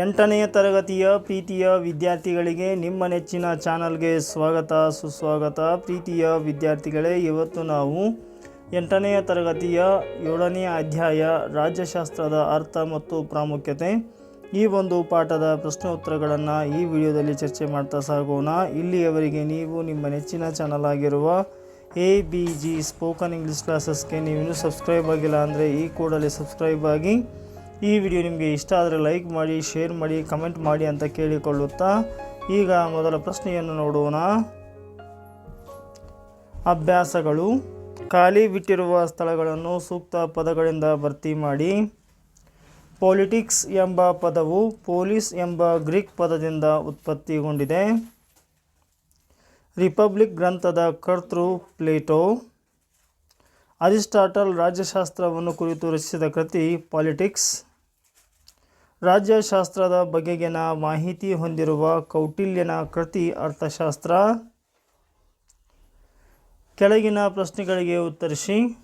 ಎಂಟನೆಯ ತರಗತಿಯ ಪ್ರೀತಿಯ ವಿದ್ಯಾರ್ಥಿಗಳಿಗೆ ನಿಮ್ಮ ನೆಚ್ಚಿನ ಚಾನಲ್ಗೆ ಸ್ವಾಗತ, ಸುಸ್ವಾಗತ. ಪ್ರೀತಿಯ ವಿದ್ಯಾರ್ಥಿಗಳೇ, ಇವತ್ತು ನಾವು ಎಂಟನೆಯ ತರಗತಿಯ ಏಳನೆಯ ಅಧ್ಯಾಯ ರಾಜ್ಯಶಾಸ್ತ್ರದ ಅರ್ಥ ಮತ್ತು ಪ್ರಾಮುಖ್ಯತೆ ಈ ಒಂದು ಪಾಠದ ಪ್ರಶ್ನೋತ್ತರಗಳನ್ನು ಈ ವಿಡಿಯೋದಲ್ಲಿ ಚರ್ಚೆ ಮಾಡ್ತಾ ಸಾಗೋಣ. ಇಲ್ಲಿಯವರೆಗೆ ನೀವು ನಿಮ್ಮ ನೆಚ್ಚಿನ ಚಾನಲ್ ಆಗಿರುವ A, B, G, spoken English ಕ್ಲಾಸಸ್ಗೆ ನೀವು ಸಬ್ಸ್ಕ್ರೈಬ್ ಆಗಿಲ್ಲ ಅಂದರೆ ಈ ಕೂಡಲೇ ಸಬ್ಸ್ಕ್ರೈಬ್ ಆಗಿ ಈ ವಿಡಿಯೋ ನಿಮಗೆ ಇಷ್ಟ ಆದರೆ ಲೈಕ್ ಮಾಡಿ, ಶೇರ್ ಮಾಡಿ, ಕಮೆಂಟ್ ಮಾಡಿ ಅಂತ ಕೇಳಿಕೊಳ್ಳುತ್ತಾ ಈಗ ಮೊದಲ ಪ್ರಶ್ನೆಯನ್ನು ನೋಡೋಣ. ಅಭ್ಯಾಸಗಳು. ಖಾಲಿ ಬಿಟ್ಟಿರುವ ಸ್ಥಳಗಳನ್ನು ಸೂಕ್ತ ಪದಗಳಿಂದ ಭರ್ತಿ ಮಾಡಿ. ಪೊಲಿಟಿಕ್ಸ್ ಎಂಬ ಪದವು ಪೊಲೀಸ್ ಎಂಬ ಗ್ರೀಕ್ ಪದದಿಂದ ಉತ್ಪತ್ತಿಗೊಂಡಿದೆ. ರಿಪಬ್ಲಿಕ್ ಗ್ರಂಥದ ಕರ್ತೃ ಪ್ಲೇಟೋ. ಅರಿಸ್ಟಾಟಲ್ ರಾಜ್ಯಶಾಸ್ತ್ರವನ್ನು ಕುರಿತು ರಚಿಸಿದ ಕೃತಿ ಪಾಲಿಟಿಕ್ಸ್. ರಾಜ್ಯಶಾಸ್ತ್ರದ ಬಗೆಗಿನ ಮಾಹಿತಿ ಹೊಂದಿರುವ ಕೌಟಿಲ್ಯನ ಕೃತಿ ಅರ್ಥಶಾಸ್ತ್ರ. ಕೆಳಗಿನ ಪ್ರಶ್ನೆಗಳಿಗೆ ಉತ್ತರಿಸಿ.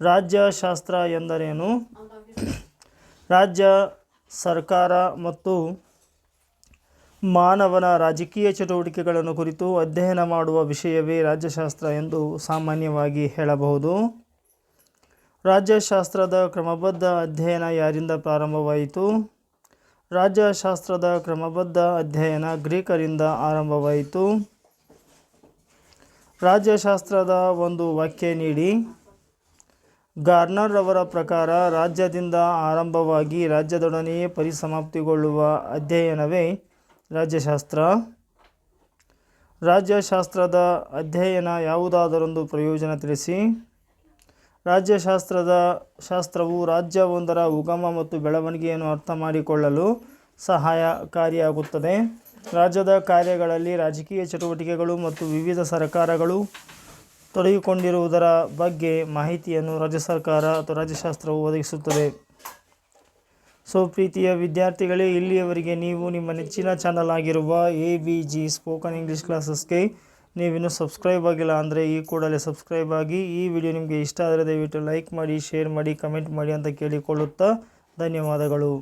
ರಾಜ್ಯಶಾಸ್ತ್ರ ಎಂದರೇನು? ರಾಜ್ಯ ಸರ್ಕಾರ ಮತ್ತು ಮಾನವನ ರಾಜಕೀಯ ಚಟುವಟಿಕೆಗಳನ್ನು ಕುರಿತು ಅಧ್ಯಯನ ಮಾಡುವ ವಿಷಯವೇ ರಾಜ್ಯಶಾಸ್ತ್ರ ಎಂದು ಸಾಮಾನ್ಯವಾಗಿ ಹೇಳಬಹುದು. ರಾಜ್ಯಶಾಸ್ತ್ರದ ಕ್ರಮಬದ್ಧ ಅಧ್ಯಯನ ಯಾರಿಂದ ಪ್ರಾರಂಭವಾಯಿತು? ರಾಜ್ಯಶಾಸ್ತ್ರದ ಕ್ರಮಬದ್ಧ ಅಧ್ಯಯನ ಗ್ರೀಕರಿಂದ ಆರಂಭವಾಯಿತು. ರಾಜ್ಯಶಾಸ್ತ್ರದ ಒಂದು ವಾಕ್ಯ ನೀಡಿ. ಗಾರ್ನರ್ ಅವರ ಪ್ರಕಾರ ರಾಜ್ಯದಿಂದ ಆರಂಭವಾಗಿ ರಾಜ್ಯದೊಡನೆಯೇ ಪರಿಸಮಾಪ್ತಿಗೊಳ್ಳುವ ಅಧ್ಯಯನವೇ ರಾಜ್ಯಶಾಸ್ತ್ರ. ರಾಜ್ಯಶಾಸ್ತ್ರದ ಅಧ್ಯಯನ ಯಾವುದಾದರೊಂದು ಪ್ರಯೋಜನ ತಿಳಿಸಿ. ರಾಜ್ಯಶಾಸ್ತ್ರದ ಶಾಸ್ತ್ರವು ರಾಜ್ಯವೊಂದರ ಉಗಮ ಮತ್ತು ಬೆಳವಣಿಗೆಯನ್ನು ಅರ್ಥ ಮಾಡಿಕೊಳ್ಳಲು ಸಹಾಯಕಾರಿಯಾಗುತ್ತದೆ. ರಾಜ್ಯದ ಕಾರ್ಯಗಳಲ್ಲಿ ರಾಜಕೀಯ ಚಟುವಟಿಕೆಗಳು ಮತ್ತು ವಿವಿಧ ಸರ್ಕಾರಗಳು ತೊಡಗಿಕೊಂಡಿರುವುದರ ಬಗ್ಗೆ ಮಾಹಿತಿಯನ್ನು ರಾಜ್ಯ ಸರ್ಕಾರ ಅಥವಾ ರಾಜ್ಯಶಾಸ್ತ್ರವು ಒದಗಿಸುತ್ತದೆ. ಸೊ, ಪ್ರೀತಿಯ ವಿದ್ಯಾರ್ಥಿಗಳೇ, ಇಲ್ಲಿಯವರೆಗೆ ನೀವು ನಿಮ್ಮ ನೆಚ್ಚಿನ ಚಾನಲ್ ಆಗಿರುವ A B G spoken English ಕ್ಲಾಸಸ್ಗೆ ನೀವಿನ್ನೂ ಸಬ್ಸ್ಕ್ರೈಬ್ ಆಗಿಲ್ಲ ಅಂದರೆ ಈ ಕೂಡಲೇ ಸಬ್ಸ್ಕ್ರೈಬ್ ಆಗಿ ಈ ವಿಡಿಯೋ ನಿಮಗೆ ಇಷ್ಟ ಆದರೆ ದಯವಿಟ್ಟು ಲೈಕ್ ಮಾಡಿ ಶೇರ್ ಮಾಡಿ ಕಮೆಂಟ್ ಮಾಡಿ ಅಂತ ಕೇಳಿಕೊಳ್ಳುತ್ತಾ ಧನ್ಯವಾದಗಳು.